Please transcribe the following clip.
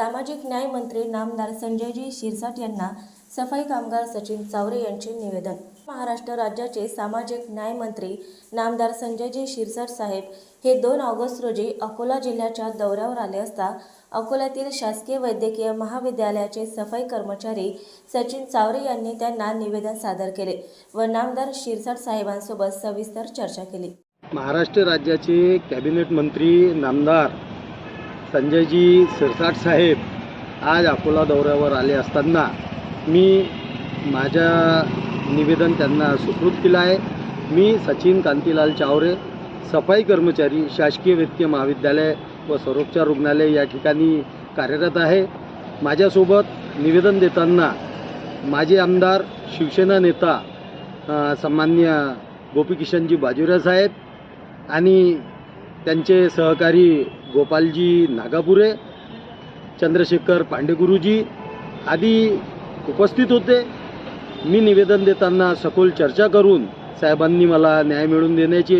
सामाजिक न्याय मंत्री नामदार संजयजी शिरसाट यांना सफाई कामगार सचिन चावरे यांचे निवेदन. महाराष्ट्र राज्याचे सामाजिक न्याय मंत्री नामदार संजयजी शिरसाट साहेब हे दोन ऑगस्ट रोजी अकोला जिल्ह्याच्या दौऱ्यावर आले असता अकोल्यातील शासकीय वैद्यकीय महाविद्यालयाचे सफाई कर्मचारी सचिन चावरे यांनी त्यांना निवेदन सादर केले व नामदार शिरसाट साहेबांसोबत सविस्तर चर्चा केली. महाराष्ट्र राज्याचे कॅबिनेट मंत्री नामदार संजयजी सिरसाट साहेब आज अकोला दौऱ्यावर आले असताना मी माझ्या निवेदन त्यांना सुकृत केलं आहे. मी सचिन कांतीलाल चावरे सफाई कर्मचारी शासकीय वैद्यकीय महाविद्यालय व सर्वोपचार रुग्णालय या ठिकाणी कार्यरत आहे. माझ्यासोबत निवेदन देताना माजी आमदार शिवसेना नेता सन्मान्य गोपीकिशनजी बाजुरा साहेब आणि त्यांचे सहकारी गोपालजी नागापुरे चंद्रशेखर पांडेगुरुजी आदी उपस्थित होते. मी निवेदन देताना सखोल चर्चा करून साहेबांनी मला न्याय मिळवून देण्याचे